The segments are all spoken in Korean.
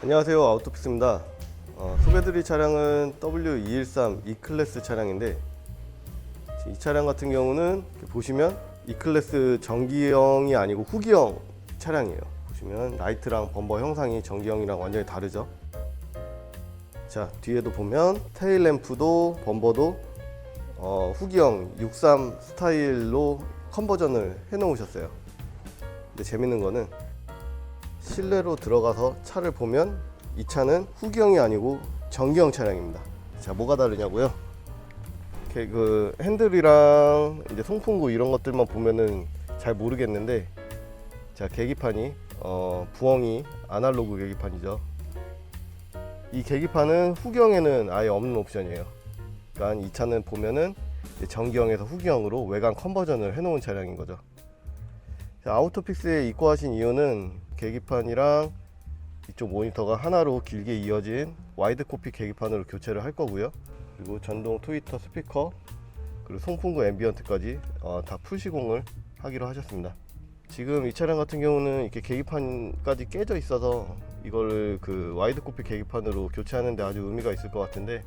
안녕하세요. 아우토픽스입니다. 어, 소개드릴 차량은 W213 E클래스 차량인데 이 차량 같은 경우는 보시면 E클래스 전기형이 아니고 후기형 차량이에요. 보시면 라이트랑 범버 형상이 전기형이랑 완전히 다르죠? 자 뒤에도 보면 테일 램프도 범버도 어, 후기형 63 스타일로 컨버전을 해 놓으셨어요. 근데 재밌는 거는 실내로 들어가서 차를 보면 이 차는 후기형이 아니고 전기형 차량입니다. 자, 뭐가 다르냐고요? 이렇게 그 핸들이랑 이제 송풍구 이런 것들만 보면은 잘 모르겠는데 자, 계기판이 어, 부엉이 아날로그 계기판이죠. 이 계기판은 후기형에는 아예 없는 옵션이에요. 그러니까 이 차는 보면은 전기형에서 후기형으로 외관 컨버전을 해 놓은 차량인 거죠. 자, 아우토픽스에 입고하신 이유는 계기판이랑 이쪽 모니터가 하나로 길게 이어진 와이드 코피 계기판으로 교체를 할 거고요. 그리고 전동 트위터 스피커 그리고 송풍구 앰비언트까지 어, 다 풀시공을 하기로 하셨습니다. 지금 이 차량 같은 경우는 이렇게 계기판까지 깨져 있어서 이걸 그 와이드 코피 계기판으로 교체하는데 아주 의미가 있을 것 같은데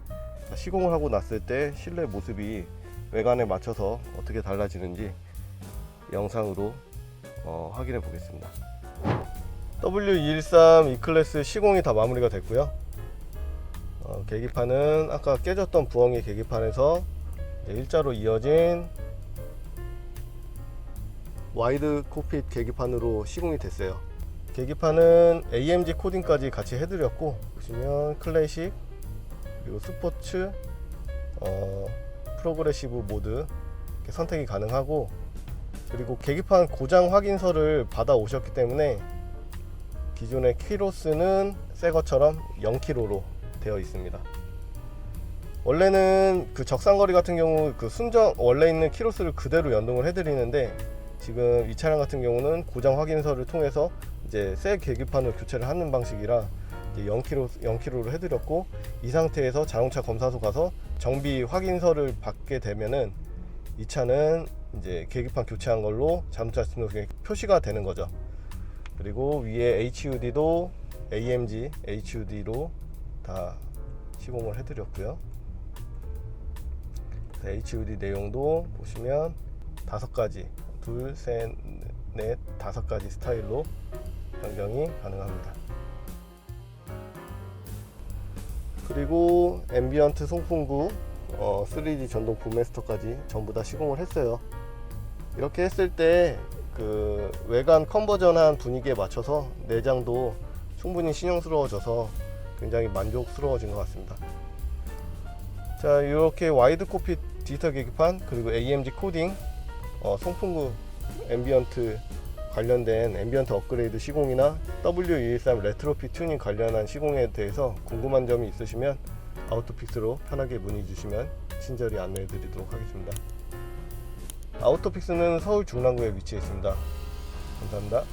시공을 하고 났을 때 실내 모습이 외관에 맞춰서 어떻게 달라지는지 영상으로 어, 확인해 보겠습니다. W213 E클래스 시공이 다 마무리가 됐고요. 어, 계기판은 아까 깨졌던 부엉이 계기판에서 일자로 이어진 와이드 코핏 계기판으로 시공이 됐어요. 계기판은 AMG 코딩까지 같이 해드렸고 보시면 클래식 그리고 스포츠 어, 프로그레시브 모드 선택이 가능하고 그리고 계기판 고장 확인서를 받아 오셨기 때문에 기존의 키로수는 새 것처럼 0km로 되어 있습니다. 원래는 그 적상거리 같은 경우 그 순정 원래 있는 키로수를 그대로 연동을 해드리는데 지금 이 차량 같은 경우는 고장 확인서를 통해서 이제 새 계기판을 교체를 하는 방식이라 이제 0km 0km로 해드렸고 이 상태에서 자동차 검사소 가서 정비 확인서를 받게 되면은 이 차는 이제 계기판 교체한 걸로 자동차 등록에 표시가 되는 거죠. 그리고 위에 HUD도 AMG HUD로 다 시공을 해드렸고요. HUD 내용도 보시면 다섯 가지, 둘, 셋, 넷, 다섯 가지 스타일로 변경이 가능합니다. 그리고 앰비언트 송풍구, 어, 3D 전동 부메스터까지 전부 다 시공을 했어요. 이렇게 했을 때 그 외관 컨버전한 분위기에 맞춰서 내장도 충분히 신형스러워져서 굉장히 만족스러워진 것 같습니다. 자 이렇게 와이드 코피 디지털 계기판 그리고 AMG 코딩 어, 송풍구 앰비언트 관련된 앰비언트 업그레이드 시공이나 W213 레트로피 튜닝 관련한 시공에 대해서 궁금한 점이 있으시면 아우토픽스로 편하게 문의 주시면 친절히 안내해 드리도록 하겠습니다. 아우토픽스는 서울 중랑구에 위치해 있습니다. 감사합니다.